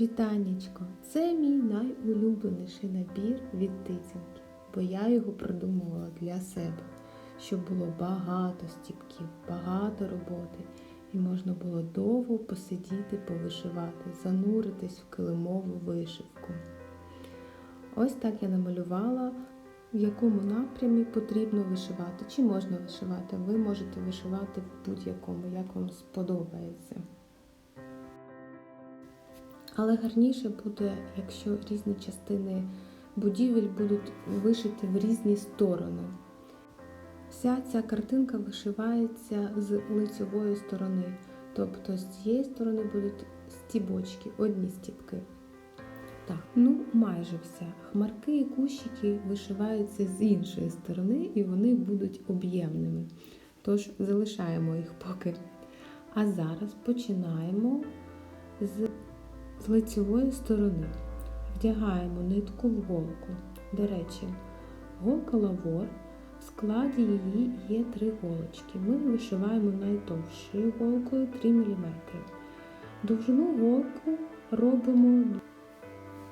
Вітанечко! Це мій найулюбленіший набір від тицянки, бо я його придумувала для себе, щоб було багато стіпків, багато роботи, і можна було довго посидіти, повишивати, зануритись в килимову вишивку. Ось так я намалювала, в якому напрямі потрібно вишивати, чи можна вишивати. Ви можете вишивати в будь-якому, як вам сподобається. Але гарніше буде, якщо різні частини будівель будуть вишиті в різні сторони. Вся ця картинка вишивається з лицевої сторони. Тобто з цієї сторони будуть стібочки, одні стібки. Так, ну майже все. Хмарки і кущики вишиваються з іншої сторони і вони будуть об'ємними. Тож залишаємо їх поки. А зараз починаємо з з лицевої сторони. Вдягаємо нитку в голку. До речі, голка лавор, в складі її є три голочки. Ми вишиваємо найтовшою голкою 3 мм. Довжину голку робимо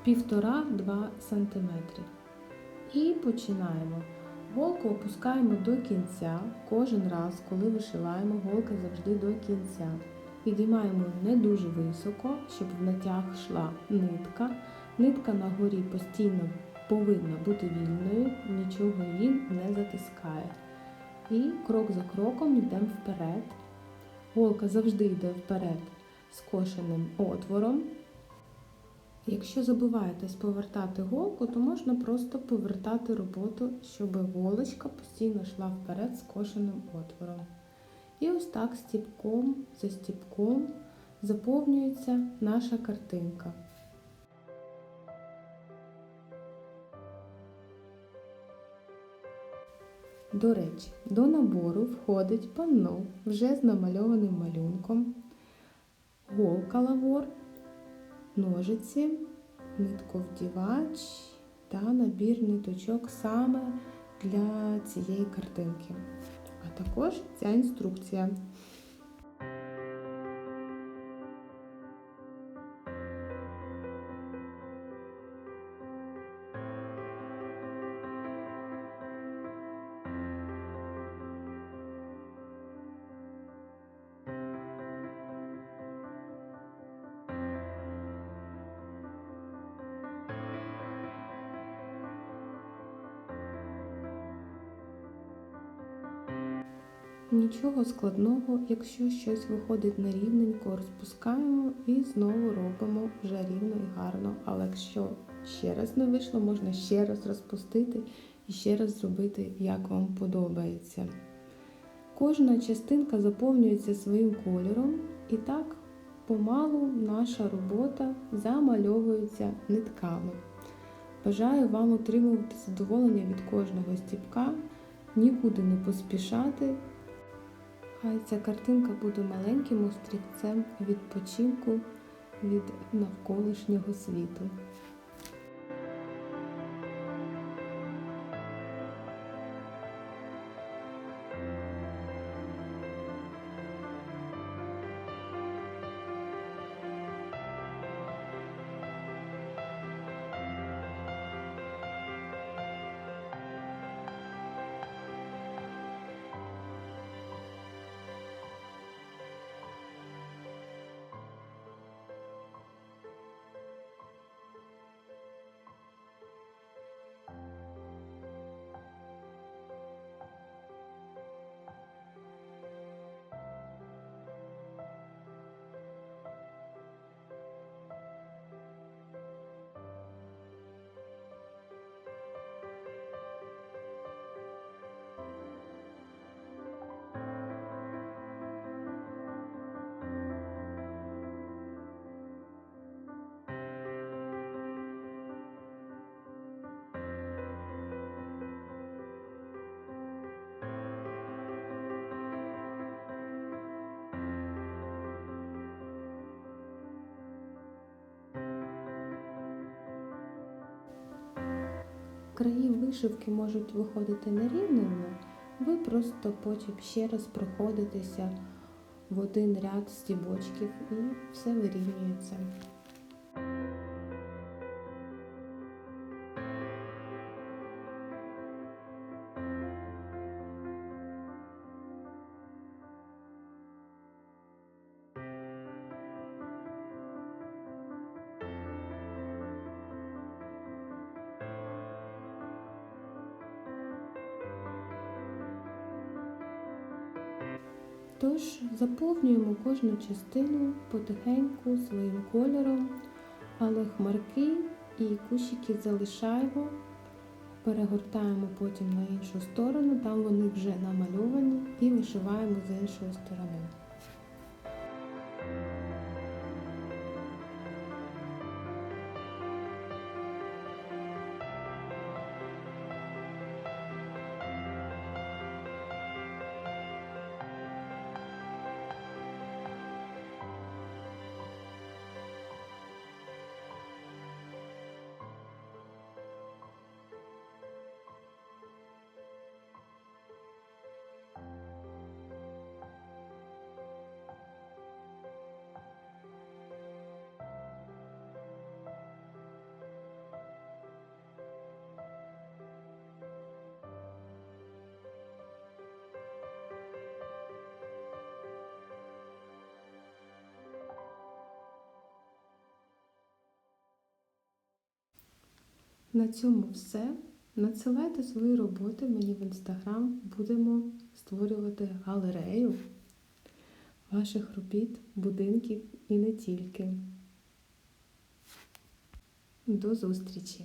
1,5-2 см. І починаємо. Голку опускаємо до кінця. Кожен раз, коли вишиваємо, голка завжди до кінця. Підіймаємо не дуже високо, щоб в натяг йшла нитка. Нитка на горі постійно повинна бути вільною, нічого її не затискає. І крок за кроком йдемо вперед. Голка завжди йде вперед скошеним отвором. Якщо забуваєтесь повертати голку, то можна просто повертати роботу, щоб голочка постійно йшла вперед скошеним отвором. І ось так стіпком за стіпком заповнюється наша картинка. До речі, до набору входить панно вже з намальованим малюнком, голка лавор, ножиці, нитковдівач та набір ниточок саме для цієї картинки а також ця інструкція. Нічого складного, якщо щось виходить на рівненько, розпускаємо і знову робимо вже рівно і гарно. Але якщо ще раз не вийшло, можна ще раз розпустити і ще раз зробити, як вам подобається. Кожна частинка заповнюється своїм кольором, і так помалу наша робота замальовується нитками. Бажаю вам отримувати задоволення від кожного стіпка, нікуди не поспішати. Хай ця картинка буде маленьким острівцем відпочинку від навколишнього світу. Краї вишивки можуть виходити нерівними, ви просто потім ще раз проходитеся в один ряд стібочків і все вирівнюється. Тож заповнюємо кожну частину потихеньку своїм кольором, але хмарки і кущики залишаємо, перегортаємо потім на іншу сторону, там вони вже намальовані, і вишиваємо з іншої сторони. На цьому все. Надсилайте свої роботи мені в інстаграм. Будемо створювати галерею ваших робіт, будинків і не тільки. До зустрічі!